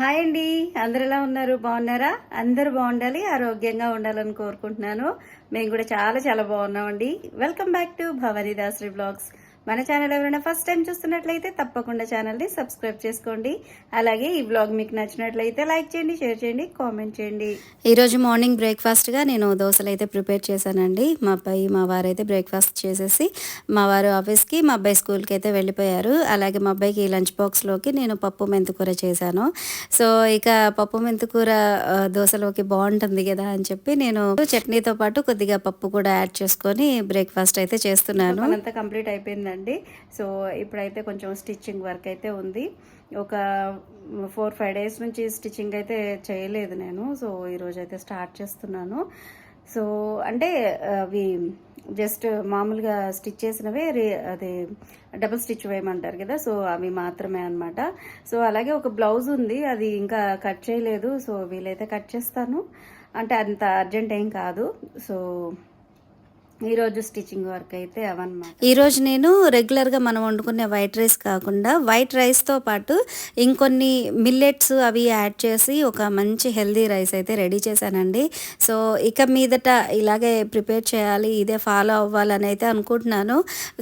Hi అండి. అందరు ఎలా ఉన్నారు? బాగున్నారా? అందరు బాగుండాలి ఆరోగ్యంగా ఉండాలని కోరుకుంటున్నాను. మేము కూడా చాలా చాలా బాగున్నామండి. Welcome back to Bhavani Dasari blogs మన ఛానల్ ఎవరైనా ఫస్ట్ టైం చూస్తున్నట్లయితే తప్పకుండా ఛానల్ని సబ్స్క్రైబ్ చేసుకోండి. అలాగే ఈ బ్లాగ్ మీకు నచ్చినట్లయితే లైక్ చేయండి షేర్ చేయండి కామెంట్ చేయండి. ఈరోజు మార్నింగ్ బ్రేక్ఫాస్ట్గా నేను దోశలు అయితే ప్రిపేర్ చేశానండి. మా అబ్బాయి మా వారు అయితే బ్రేక్ఫాస్ట్ చేసేసి మా వారు ఆఫీస్కి మా అబ్బాయి స్కూల్కి అయితే వెళ్ళిపోయారు. అలాగే మా అబ్బాయికి లంచ్ బాక్స్లోకి నేను పప్పు మెంతుకూర చేశాను. సో ఇక పప్పు మెంతుకూర దోశలోకి బాగుంటుంది కదా అని చెప్పి నేను చట్నీతో పాటు కొద్దిగా పప్పు కూడా యాడ్ చేసుకొని బ్రేక్ఫాస్ట్ అయితే చేస్తున్నాను. అంతా కంప్లీట్ అయిపోయిందండి. అండి. సో ఇప్పుడైతే కొంచెం స్టిచ్చింగ్ వర్క్ అయితే ఉంది. ఒక ఫోర్ ఫైవ్ డేస్ నుంచి స్టిచ్చింగ్ అయితే చేయలేదు నేను. సో ఈరోజైతే స్టార్ట్ చేస్తున్నాను. సో అంటే అవి జస్ట్ మామూలుగా స్టిచ్ చేసినవే అది డబుల్ స్టిచ్ వేయమంటారు కదా సో అవి మాత్రమే అనమాట సో అలాగే ఒక బ్లౌజ్ ఉంది అది ఇంకా కట్ చేయలేదు సో వీలైతే కట్ చేస్తాను. అంటే అంత అర్జెంట్ ఏం కాదు. సో ఈరోజు స్టిచ్చింగ్ వర్క్ అయితే అవన్నమాట. ఈరోజు నేను రెగ్యులర్గా మనం వండుకునే వైట్ రైస్ కాకుండా వైట్ రైస్తో పాటు ఇంకొన్ని మిల్లెట్స్ అవి యాడ్ చేసి ఒక మంచి హెల్దీ రైస్ అయితే రెడీ చేశానండి. సో ఇక మీదట ఇలాగే ప్రిపేర్ చేయాలి ఇదే ఫాలో అవ్వాలని అయితే అనుకుంటున్నాను.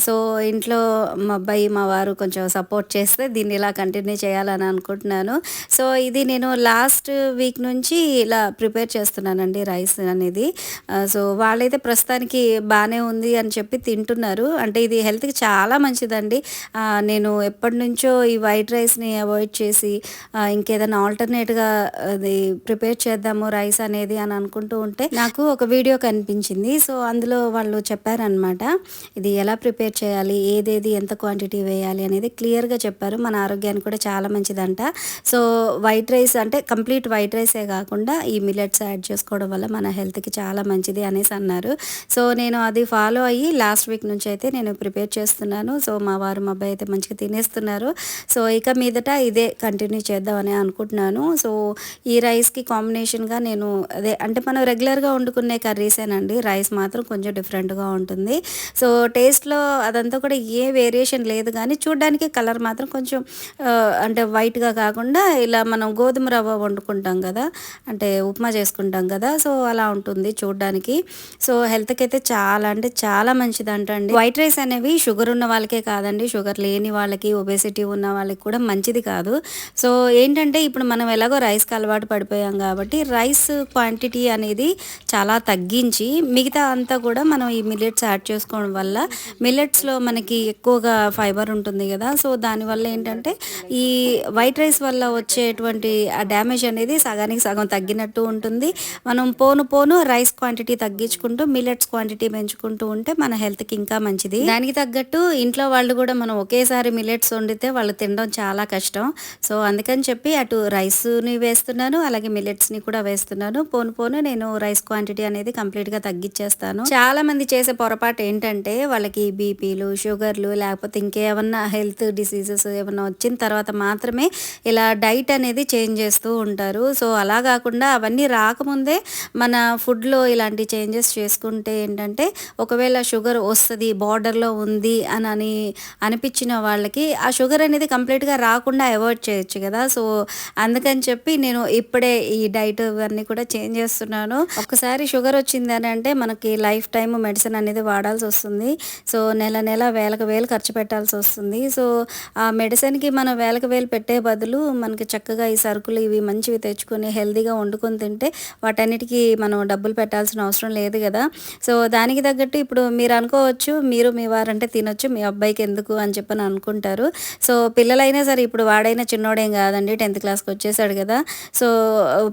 సో ఇంట్లో మా అబ్బాయి మా వారు కొంచెం సపోర్ట్ చేస్తే దీన్ని ఇలా కంటిన్యూ చేయాలని అనుకుంటున్నాను. సో ఇది నేను లాస్ట్ వీక్ నుంచి ఇలా ప్రిపేర్ చేస్తున్నానండి రైస్ అనేది. సో వాళ్ళైతే ప్రస్తుతానికి బాగానే ఉంది అని చెప్పి తింటున్నారు. అంటే ఇది హెల్త్కి చాలా మంచిదండి. నేను ఎప్పటి నుంచో ఈ వైట్ రైస్ని అవాయిడ్ చేసి ఇంకేదైనా ఆల్టర్నేట్గా అది ప్రిపేర్ చేద్దాము రైస్ అనేది అని అనుకుంటూ ఉంటే నాకు ఒక వీడియో కనిపించింది. సో అందులో వాళ్ళు చెప్పారనమాట ఇది ఎలా ప్రిపేర్ చేయాలి ఏదేది ఎంత క్వాంటిటీ వేయాలి అనేది క్లియర్గా చెప్పారు. మన ఆరోగ్యానికి కూడా చాలా మంచిదంట. సో వైట్ రైస్ అంటే కంప్లీట్ వైట్ రైసే కాకుండా ఈ మిల్లెట్స్ యాడ్ చేసుకోవడం వల్ల మన హెల్త్కి చాలా మంచిది అనేసి అన్నారు. సో నేను అది ఫాలో అయ్యి లాస్ట్ వీక్ నుంచి అయితే నేను ప్రిపేర్ చేస్తున్నాను. సో మా వారు మా అబ్బాయి అయితే మంచిగా తినేస్తున్నారు. సో ఇక మీదట ఇదే కంటిన్యూ చేద్దామని అనుకుంటున్నాను. సో ఈ రైస్కి కాంబినేషన్గా నేను అదే అంటే మనం రెగ్యులర్గా వండుకునే కర్రీసేనండి రైస్ మాత్రం కొంచెం డిఫరెంట్గా ఉంటుంది. సో టేస్ట్లో అదంతా కూడా ఏ వేరియేషన్ లేదు కానీ చూడడానికి కలర్ మాత్రం కొంచెం అంటే వైట్గా కాకుండా ఇలా మనం గోధుమ రవ్వ వండుకుంటాం కదా అంటే ఉప్మా చేసుకుంటాం కదా సో అలా ఉంటుంది చూడడానికి. సో హెల్త్కి అయితే చాలా అంటే చాలా మంచిది అంటండి వైట్ రైస్ అనేవి షుగర్ ఉన్న వాళ్ళకే కాదండి. షుగర్ లేని వాళ్ళకి ఒబేసిటీ ఉన్న వాళ్ళకి కూడా మంచిది కాదు. సో ఏంటంటే ఇప్పుడు మనం ఎలాగో రైస్కి అలవాటు పడిపోయాం కాబట్టి రైస్ క్వాంటిటీ అనేది చాలా తగ్గించి మిగతా అంతా కూడా మనం ఈ మిల్లెట్స్ యాడ్ చేసుకోవడం వల్ల మిల్లెట్స్లో మనకి ఎక్కువగా ఫైబర్ ఉంటుంది కదా. సో దానివల్ల ఏంటంటే ఈ వైట్ రైస్ వల్ల వచ్చేటువంటి ఆ డ్యామేజ్ అనేది సగానికి సగం తగ్గినట్టు ఉంటుంది. మనం పోను పోను రైస్ క్వాంటిటీ తగ్గించుకుంటూ మిల్లెట్స్ క్వాంటిటీ పెంచుకుంటూ ఉంటే మన హెల్త్కి ఇంకా మంచిది. దానికి తగ్గట్టు ఇంట్లో వాళ్ళు కూడా మనం ఒకేసారి మిల్లెట్స్ వండితే వాళ్ళు తినడం చాలా కష్టం. సో అందుకని చెప్పి అటు రైస్ని వేస్తున్నాను అలాగే మిలెట్స్ని కూడా వేస్తున్నాను. పోను పోను నేను రైస్ క్వాంటిటీ అనేది కంప్లీట్గా తగ్గించేస్తాను చాలా మంది చేసే పొరపాటు ఏంటంటే వాళ్ళకి బీపీలు షుగర్లు లేకపోతే ఇంకేమన్నా హెల్త్ డిసీజెస్ ఏమన్నా వచ్చిన తర్వాత మాత్రమే ఇలా డైట్ అనేది చేంజ్ చేస్తూ ఉంటారు. సో అలా కాకుండా అవన్నీ రాకముందే మన ఫుడ్లో ఇలాంటి చేంజెస్ చేసుకుంటే ఏంటంటే ఒకవేళ షుగర్ వస్తుంది బార్డర్లో ఉంది అని అని అనిపించిన వాళ్ళకి ఆ షుగర్ అనేది కంప్లీట్గా రాకుండా అవాయిడ్ చేయొచ్చు కదా. సో అందుకని చెప్పి నేను ఇప్పుడే ఈ డైట్ ఇవన్నీ కూడా చేంజ్ చేస్తున్నాను. ఒకసారి షుగర్ వచ్చింది అని అంటే మనకి లైఫ్ టైం మెడిసిన్ అనేది వాడాల్సి వస్తుంది. సో నెల నెల వేలకు వేలు ఖర్చు పెట్టాల్సి వస్తుంది. సో ఆ మెడిసిన్కి మనం వేలకు వేలు పెట్టే బదులు మనకి చక్కగా ఈ సరుకులు ఇవి మంచివి తెచ్చుకొని హెల్తీగా వండుకొని తింటే వాటన్నిటికీ మనం డబ్బులు పెట్టాల్సిన అవసరం లేదు కదా. సో దాని దానికి తగ్గట్టు ఇప్పుడు మీరు అనుకోవచ్చు మీరు మీ వారంటే తినొచ్చు మీ అబ్బాయికి ఎందుకు అని చెప్పని అనుకుంటారు. సో పిల్లలైనా సరే ఇప్పుడు వాడైనా చిన్నోడేం కాదండి టెన్త్ క్లాస్కి వచ్చేసాడు కదా. సో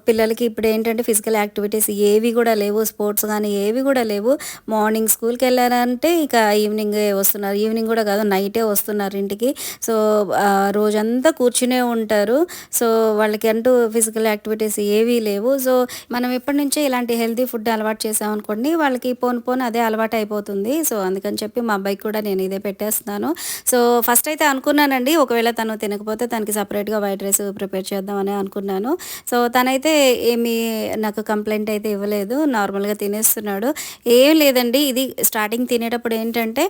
పిల్లలకి ఇప్పుడు ఏంటంటే ఫిజికల్ యాక్టివిటీస్ ఏవి కూడా లేవు స్పోర్ట్స్ కానీ ఏవి కూడా లేవు. మార్నింగ్ స్కూల్కి వెళ్ళారంటే ఇక ఈవినింగ్ వస్తున్నారు. ఈవినింగ్ కూడా కాదు నైటే వస్తున్నారు ఇంటికి. సో రోజంతా కూర్చునే ఉంటారు. సో వాళ్ళకి అంటూ ఫిజికల్ యాక్టివిటీస్ ఏవీ లేవు. సో మనం ఇప్పటి నుంచే ఇలాంటి హెల్తీ ఫుడ్ అలవాటు చేసామనుకోండి వాళ్ళకి పోను పోను అదే అలవాటు అయిపోతుంది సో అందుకని చెప్పి మా అబ్బాయికి కూడా నేను ఇదే పెట్టేస్తున్నాను. సో ఫస్ట్ అయితే అనుకున్నానండి. ఒకవేళ తను తినకపోతే తనకి సపరేట్గా వైట్ రైస్ ప్రిపేర్ చేద్దామని అనుకున్నాను. సో తనైతే ఏమీ నాకు కంప్లైంట్ అయితే ఇవ్వలేదు. నార్మల్గా తినేస్తున్నాడు. ఏం లేదండి. ఇది స్టార్టింగ్ తినేటప్పుడు ఏంటంటే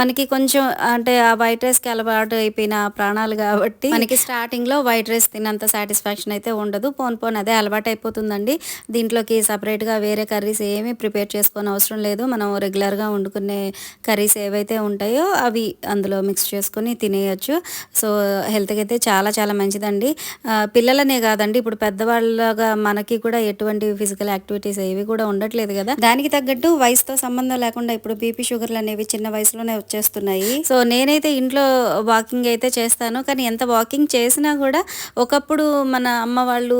మనకి కొంచెం అంటే ఆ వైట్ రైస్కి అలవాటు అయిపోయిన ప్రాణాలు కాబట్టి మనకి స్టార్టింగ్లో వైట్ రైస్ తినంత సాటిస్ఫాక్షన్ అయితే ఉండదు. పోన్ పోన్ అదే అలవాటు అయిపోతుందండి దీంట్లోకి సపరేట్గా వేరే కర్రీస్ ఏమీ ప్రిపేర్ చేసుకోని అవసరం లేదు. మనం రెగ్యులర్గా వండుకునే కర్రీస్ ఏవైతే ఉంటాయో అవి అందులో మిక్స్ చేసుకొని తినేయచ్చు. సో హెల్త్కి అయితే చాలా చాలా మంచిదండి. పిల్లలనే కాదండి ఇప్పుడు పెద్దవాళ్ళగా మనకి కూడా ఎటువంటి ఫిజికల్ యాక్టివిటీస్ ఏవి కూడా ఉండట్లేదు కదా. దానికి తగ్గట్టు వయసుతో సంబంధం లేకుండా ఇప్పుడు బీపీ షుగర్లు అనేవి చిన్న వయసులోనే వచ్చేస్తున్నాయి. సో నేనైతే ఇంట్లో వాకింగ్ అయితే చేస్తాను. కానీ ఎంత వాకింగ్ చేసినా కూడా ఒకప్పుడు మన అమ్మ వాళ్ళు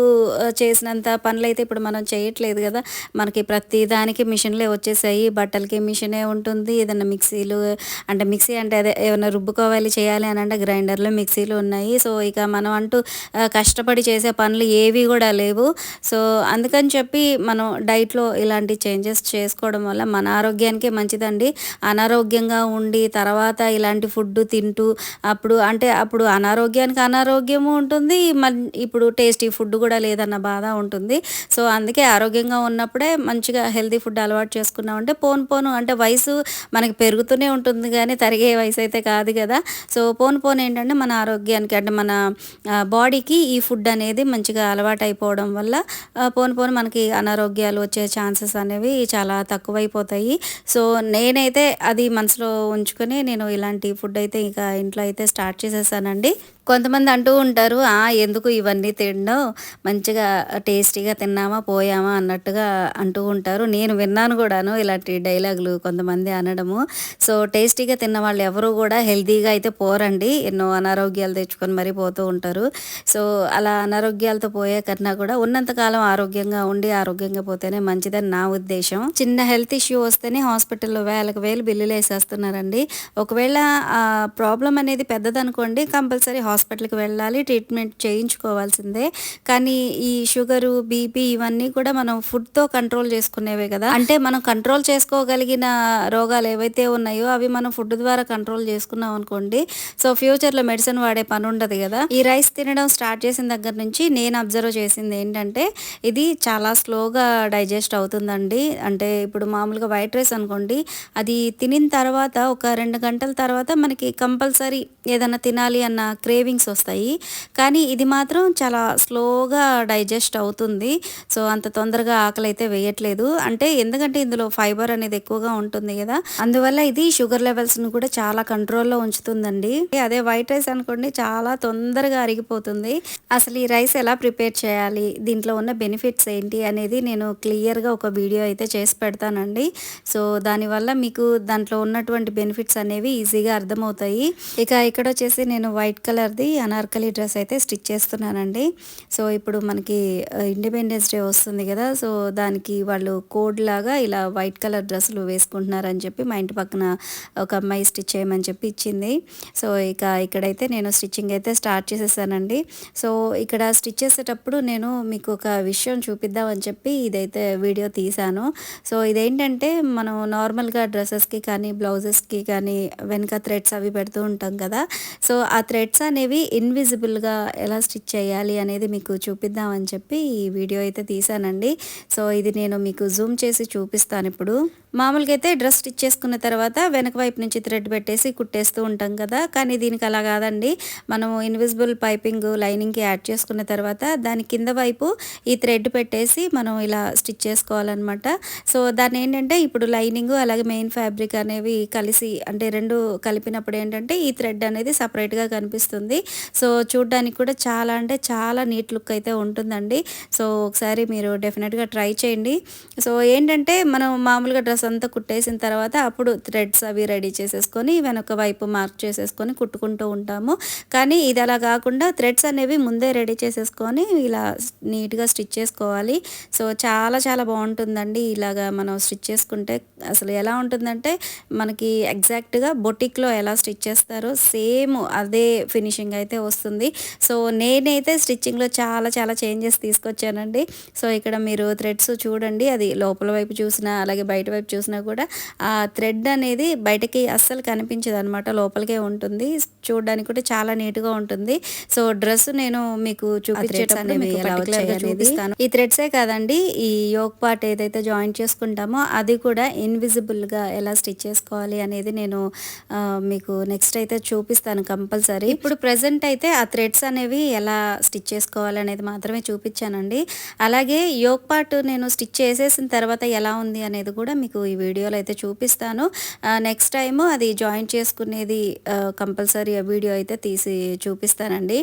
చేసినంత పనులు అయితే ఇప్పుడు మనం చేయట్లేదు కదా. మనకి ప్రతి దానికి మిషన్లే వచ్చేసాయి. బట్ బట్టలకి మిషనే ఉంటుంది. ఏదైనా మిక్సీలు అంటే మిక్సీ అంటే అదే ఏమైనా రుబ్బుకోవాలి చేయాలి అని అంటే గ్రైండర్లు మిక్సీలు ఉన్నాయి. సో ఇక మనం అంటూ కష్టపడి చేసే పనులు ఏవి కూడా లేవు. సో అందుకని చెప్పి మనం డైట్లో ఇలాంటి చేంజెస్ చేసుకోవడం వల్ల మన ఆరోగ్యానికి మంచిదండి. అనారోగ్యంగా ఉండి తర్వాత ఇలాంటి ఫుడ్ తింటూ అప్పుడు అంటే అప్పుడు అనారోగ్యానికి అనారోగ్యము ఉంటుంది. మన్ ఇప్పుడు టేస్టీ ఫుడ్ కూడా లేదన్న బాధ ఉంటుంది. సో అందుకే ఆరోగ్యంగా ఉన్నప్పుడే మంచిగా హెల్తీ ఫుడ్ అలవాటు చేసుకున్నామంటే పోను. పోను పోను అంటే వయసు మనకి పెరుగుతూనే ఉంటుంది కానీ తరిగే వయసు అయితే కాదు కదా. సో పోను పోను ఏంటంటే మన ఆరోగ్యానికి అంటే మన బాడీకి ఈ ఫుడ్ అనేది మంచిగా అలవాటు అయిపోవడం వల్ల పోను పోను మనకి అనారోగ్యాలు వచ్చే ఛాన్సెస్ అనేవి చాలా తక్కువైపోతాయి. సో నేనైతే అది మనసులో ఉంచుకొని నేను ఇలాంటి ఫుడ్ అయితే ఇక ఇంట్లో అయితే స్టార్ట్ చేసేసానండి. కొంతమంది అంటూ ఉంటారు ఆ ఎందుకు ఇవన్నీ తినడం మంచిగా టేస్టీగా తిన్నామా పోయామా? అన్నట్టుగా అంటూ ఉంటారు. నేను విన్నాను కూడాను ఇలాంటి డైలాగులు కొంతమంది అనడము. సో టేస్టీగా తిన్న వాళ్ళు ఎవరు కూడా హెల్తీగా అయితే పోరండి. ఎన్నో అనారోగ్యాలు తెచ్చుకొని మరీ పోతూ ఉంటారు. సో అలా అనారోగ్యాలతో పోయే కన్నా కూడా ఉన్నంతకాలం ఆరోగ్యంగా ఉండి ఆరోగ్యంగా పోతేనే మంచిదని నా ఉద్దేశం. చిన్న హెల్త్ ఇష్యూ వస్తేనే హాస్పిటల్లో వేలకు వేలు బిల్లులు వేసేస్తున్నారండి. ఒకవేళ ఆ ప్రాబ్లం అనేది పెద్దదనుకోండి కంపల్సరీ హాస్పిటల్కి వెళ్ళాలి ట్రీట్మెంట్ చేయించుకోవాల్సిందే. కానీ ఈ షుగరు బీపీ ఇవన్నీ కూడా మనం ఫుడ్తో కంట్రోల్ చేసుకునేవే కదా. అంటే మనం కంట్రోల్ చేసుకోగలిగిన రోగాలు ఏవైతే ఉన్నాయో అవి మనం ఫుడ్ ద్వారా కంట్రోల్ చేసుకున్నాం అనుకోండి. సో ఫ్యూచర్లో మెడిసిన్ వాడే పని ఉండదు కదా. ఈ రైస్ తినడం స్టార్ట్ చేసిన దగ్గర నుంచి నేను అబ్జర్వ్ చేసింది ఏంటంటే ఇది చాలా స్లోగా డైజెస్ట్ అవుతుందండి. అంటే ఇప్పుడు మామూలుగా వైట్ రైస్ అనుకోండి అది తినిన తర్వాత ఒక రెండు గంటల తర్వాత మనకి కంపల్సరీ ఏదైనా తినాలి అన్న క్రేవింగ్స్ వస్తాయి. కానీ ఇది మాత్రం చాలా స్లోగా డైజెస్ట్ అవుతుంది. సో అంత తొందరగా ఆకలి అయితే వేయట్లేదు. అంటే ఎందుకంటే ఇందులో ఫైబర్ అనేది ఎక్కువగా ఉంటుంది కదా. అందువల్ల ఇది షుగర్ లెవెల్స్ని కూడా చాలా కంట్రోల్లో ఉంచుతుందండి. అదే వైట్ రైస్ అనుకోండి చాలా తొందరగా అరిగిపోతుంది. అసలు ఈ రైస్ ఎలా ప్రిపేర్ చేయాలి? దీంట్లో ఉన్న బెనిఫిట్స్ ఏంటి అనేది నేను క్లియర్గా ఒక వీడియో అయితే చేసి పెడతానండి. సో దానివల్ల మీకు దాంట్లో ఉన్నటువంటి బెనిఫిట్స్ అనేవి ఈజీగా అర్థమవుతాయి. ఇక ఇక్కడ వచ్చేసి నేను వైట్ కలర్ కలర్ది అనార్కలి డ్రెస్ అయితే స్టిచ్ చేస్తున్నానండి. సో ఇప్పుడు మనకి ఇండిపెండెన్స్ డే వస్తుంది కదా సో దానికి వాళ్ళు కోడ్ లాగా ఇలా వైట్ కలర్ డ్రెస్సులు వేసుకుంటున్నారని చెప్పి మా ఇంటి పక్కన ఒక అమ్మాయి స్టిచ్ చేయమని చెప్పి ఇచ్చింది. సో ఇక ఇక్కడైతే నేను స్టిచ్చింగ్ అయితే స్టార్ట్ చేసేసానండి. సో ఇక్కడ స్టిచ్ చేసేటప్పుడు నేను మీకు ఒక విషయం చూపిద్దామని చెప్పి ఇదైతే వీడియో తీశాను. సో ఇదేంటంటే మనం నార్మల్గా డ్రెస్సెస్కి కానీ బ్లౌజెస్కి కానీ వెనక థ్రెడ్స్ అవి పెడుతూ ఉంటాం కదా సో ఆ థ్రెడ్స్ అనేవి ఇన్విజిబుల్గా ఎలా స్టిచ్ చేయాలి అనేది మీకు చూపిద్దామని చెప్పి ఈ వీడియో అయితే తీసానండి సో ఇది నేను మీకు జూమ్ చేసి చూపిస్తాను ఇప్పుడు. మామూలుగా అయితే డ్రెస్ స్టిచ్ చేసుకున్న తర్వాత వెనక వైపు నుంచి థ్రెడ్ పెట్టేసి కుట్టేస్తూ ఉంటాం కదా. కానీ దీనికి అలా కాదండి. మనం ఇన్విజిబుల్ పైపింగ్ లైనింగ్కి యాడ్ చేసుకున్న తర్వాత దాని కింద వైపు ఈ థ్రెడ్ పెట్టేసి మనం ఇలా స్టిచ్ చేసుకోవాలన్నమాట. సో దాన్ని ఏంటంటే ఇప్పుడు లైనింగ్ అలాగే మెయిన్ ఫ్యాబ్రిక్ అనేవి కలిసి అంటే రెండు కలిపినప్పుడు ఏంటంటే ఈ థ్రెడ్ అనేది సపరేట్గా కనిపిస్తుంది. సో చూడ్డానికి కూడా చాలా అంటే చాలా నీట్ లుక్ అయితే ఉంటుందండి. సో ఒకసారి మీరు డెఫినెట్గా ట్రై చేయండి. సో ఏంటంటే మనం మామూలుగా డ్రెస్ అంతా కుట్టేసిన తర్వాత అప్పుడు థ్రెడ్స్ అవి రెడీ చేసేసుకొని వెనక వైపు మార్క్ చేసేసుకొని కుట్టుకుంటూ ఉంటాము. కానీ ఇది అలా కాకుండా థ్రెడ్స్ అనేవి ముందే రెడీ చేసేసుకొని ఇలా నీట్గా స్టిచ్ చేసుకోవాలి. సో చాలా చాలా బాగుంటుందండి ఇలాగా మనం స్టిచ్ చేసుకుంటే. అసలు ఎలా ఉంటుందంటే మనకి ఎగ్జాక్ట్గా బొటిక్లో ఎలా స్టిచ్ చేస్తారో సేమ్ అదే ఫినిషింగ్ అయితే వస్తుంది. సో నేనైతే స్టిచ్చింగ్లో చాలా చాలా చేంజెస్ తీసుకొచ్చానండి. సో ఇక్కడ మీరు థ్రెడ్స్ చూడండి. అది లోపల వైపు చూసినా అలాగే బయట వైపు చూసినా కూడా ఆ థ్రెడ్ అనేది బయటకి అస్సలు కనిపించదు అనమాట లోపలికే ఉంటుంది. చూడడానికి కూడా చాలా నీట్గా ఉంటుంది. సో డ్రెస్ నేను మీకు చూపించేటప్పుడు ఈ థ్రెడ్సే కాదండి ఈ యోగ్ పార్ట్ ఏదైతే జాయిన్ చేసుకుంటామో అది కూడా ఇన్విజిబుల్గా ఎలా స్టిచ్ చేసుకోవాలి అనేది నేను మీకు నెక్స్ట్ అయితే చూపిస్తాను కంపల్సరీ. ఇప్పుడు ప్రెసెంట్ అయితే ఆ థ్రెడ్స్ అనేవి ఎలా స్టిచ్ చేసుకోవాలి అనేది మాత్రమే చూపించానండి. అలాగే యోగ్ పార్ట్ నేను స్టిచ్ చేసేసిన తర్వాత ఎలా ఉంది అనేది కూడా మీకు ఈ వీడియోలో అయితే చూపిస్తాను. నెక్స్ట్ టైం అది జాయిన్ చేసుకునేది కంపల్సరీ వీడియో అయితే తీసి చూపిస్తానండి.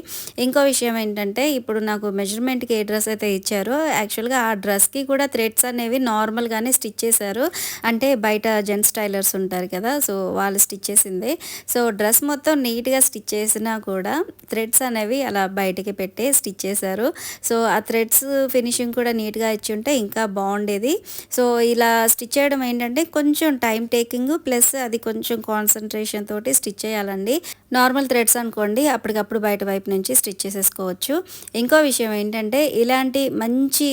ఇంకో విషయం ఏంటంటే ఇప్పుడు నాకు మెజర్మెంట్కి ఏ డ్రెస్ అయితే ఇచ్చారో యాక్చువల్గా ఆ డ్రెస్కి కూడా థ్రెడ్స్ అనేవి నార్మల్గానే స్టిచ్ చేశారు. అంటే బయట జెంట్స్ టైలర్స్ ఉంటారు కదా సో వాళ్ళు స్టిచ్ చేసింది. సో డ్రెస్ మొత్తం నీట్గా స్టిచ్ చేసినా కూడా థ్రెడ్స్ అనేవి అలా బయటికి పెట్టి స్టిచ్ చేశారు. సో ఆ థ్రెడ్స్ ఫినిషింగ్ కూడా నీట్గా ఇచ్చి ఉంటే ఇంకా బాగుండేది. సో ఇలా స్టిచ్ చేయడం ఏంటంటే కొంచెం టైం టేకింగ్ ప్లస్ అది కొంచెం కాన్సన్ట్రేషన్ తోటి స్టిచ్ చేయాలండి. నార్మల్ థ్రెడ్స్ అనుకోండి అప్పటికప్పుడు బయట వైపు నుంచి స్టిచ్ చేసేసుకోవచ్చు. ఇంకో విషయం ఏంటంటే ఇలాంటి మంచి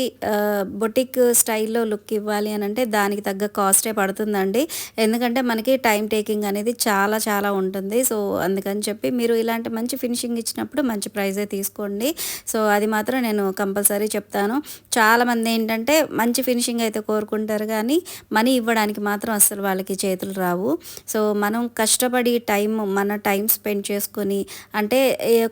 బొటిక్ స్టైల్లో లుక్ ఇవ్వాలి అని అంటే దానికి తగ్గ కాస్టే పడుతుందండి. ఎందుకంటే మనకి టైం టేకింగ్ అనేది చాలా చాలా ఉంటుంది. సో అందుకని చెప్పి మీరు ఇలాంటి మంచి ఫినిషింగ్ ఇచ్చినప్పుడు మంచి ప్రైజే తీసుకోండి. సో అది మాత్రం నేను కంపల్సరీ చెప్తాను. చాలామంది ఏంటంటే మంచి ఫినిషింగ్ అయితే కోరుకుంటారు కానీ మనీ ఇవ్వడానికి మాత్రం అసలు వాళ్ళకి చేతులు రావు. సో మనం కష్టపడి టైం మన టైం స్పెండ్ చేసుకొని అంటే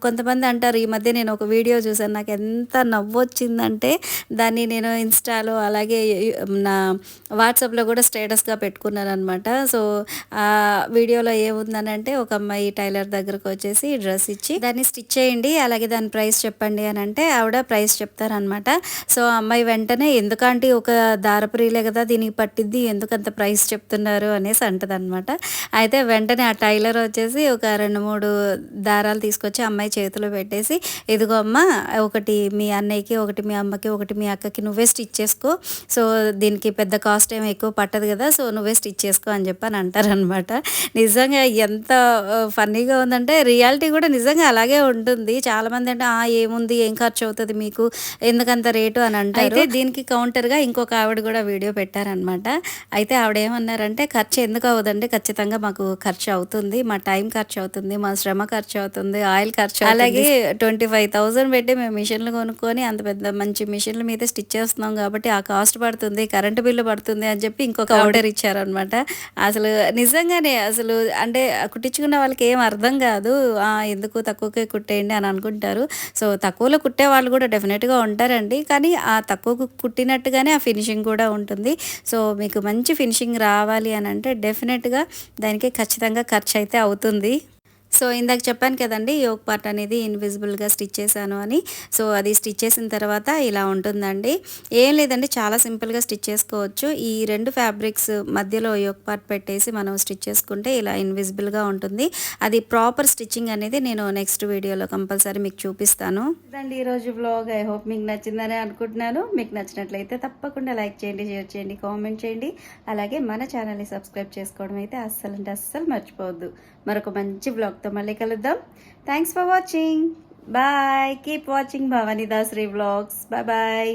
కొంతమంది అంటారు ఈ మధ్య నేను ఒక వీడియో చూసాను నాకు ఎంత నవ్వు వచ్చిందంటే దాన్ని నేను ఇన్స్టాలో అలాగే నా వాట్సాప్లో కూడా స్టేటస్గా పెట్టుకున్నాను అనమాట సో ఆ వీడియోలో ఏముందనంటే ఒక అమ్మాయి టైలర్ దగ్గరకు వచ్చేసి డ్రెస్ ఇచ్చి దాన్ని స్టిచ్ చేయండి అలాగే దాని ప్రైస్ చెప్పండి అని అంటే ఆవిడ ప్రైస్ చెప్తారనమాట సో ఆ అమ్మాయి వెంటనే ఎందుకంటే ఒక దారపురీలే కదా దీనికి పట్టిద్ది ఎందుకు ఎందుకంత ప్రైస్ చెప్తున్నారు అనేసి అంటదన్నమాట. అయితే వెంటనే ఆ టైలర్ వచ్చేసి ఒక రెండు మూడు దారాలు తీసుకొచ్చి అమ్మాయి చేతిలో పెట్టేసి ఇదిగో అమ్మ ఒకటి మీ అన్నయ్యకి ఒకటి మీ అమ్మకి ఒకటి మీ అక్కకి నువ్వే స్టిచ్ చేసుకో. సో దీనికి పెద్ద కాస్ట్ ఏమి ఎక్కువ పట్టదు కదా సో నువ్వే స్టిచ్ చేసుకో అని చెప్పి అని అంటారనమాట నిజంగా ఎంత ఫన్నీగా ఉందంటే రియాలిటీ కూడా నిజంగా అలాగే ఉంటుంది. చాలా మంది అంటే "ఆ, ఏముంది ఏం ఖర్చు అవుతుంది మీకు? ఎందుకంత రేటు? అని అంటారు. అయితే దీనికి కౌంటర్గా ఇంకొక ఆవిడ కూడా వీడియో పెట్టారనమాట అయితే ఆవిడ ఏమన్నారంటే ఖర్చు ఎందుకు అవ్వదండి? ఖచ్చితంగా మాకు ఖర్చు అవుతుంది. మా టైం ఖర్చు అవుతుంది. మా శ్రమ ఖర్చు అవుతుంది. ఆయిల్ ఖర్చు అలాగే ట్వంటీ ఫైవ్ థౌసండ్ పెట్టి మేము మిషన్లు కొనుక్కొని అంత పెద్ద మంచి మిషన్ల మీద స్టిచ్ చేస్తున్నాం కాబట్టి ఆ కాస్ట్ పడుతుంది కరెంటు బిల్లు పడుతుంది అని చెప్పి ఇంకొక ఆర్డర్ ఇచ్చారనమాట అసలు నిజంగానే అసలు అంటే కుట్టించుకున్న వాళ్ళకి ఏం అర్థం కాదు. "ఆ, ఎందుకు తక్కువకే కుట్టేయండి అని అనుకుంటారు. సో తక్కువలో కుట్టే వాళ్ళు కూడా డెఫినెట్గా ఉంటారండి. కానీ ఆ తక్కువకు కుట్టినట్టుగానే ఆ ఫినిషింగ్ కూడా ఉంటుంది. సో మీకు మంచి మంచి ఫినిషింగ్ రావాలి అని అంటే డెఫినెట్గా దానికి ఖచ్చితంగా ఖర్చు అయితే అవుతుంది. సో ఇందాక చెప్పాను కదండి యోగ్ పార్ట్ అనేది ఇన్విజిబుల్గా స్టిచ్ చేశాను అని. సో అది స్టిచ్ చేసిన తర్వాత ఇలా ఉంటుందండి. ఏం లేదండి చాలా సింపుల్గా స్టిచ్ చేసుకోవచ్చు. ఈ రెండు ఫ్యాబ్రిక్స్ మధ్యలో యోగ్ పార్ట్ పెట్టేసి మనం స్టిచ్ చేసుకుంటే ఇలా ఇన్విజిబుల్గా ఉంటుంది. అది ప్రాపర్ స్టిచ్చింగ్ అనేది నేను నెక్స్ట్ వీడియోలో కంపల్సరీ మీకు చూపిస్తాను. ఇదండి ఈరోజు బ్లాగ్ ఐ హోప్ మీకు నచ్చిందని అనుకుంటున్నాను. మీకు నచ్చినట్లయితే తప్పకుండా లైక్ చేయండి షేర్ చేయండి కామెంట్ చేయండి. అలాగే మన ఛానల్ని సబ్స్క్రైబ్ చేసుకోవడం అయితే అస్సలు అంటే అస్సలు మర్చిపోవద్దు. మరొక మంచి బ్లాగ్ వ్లాగ్తో మళ్ళీ కలుద్దాం. Thanks for watching bye keep watching Bhavani Dasari blogs bye bye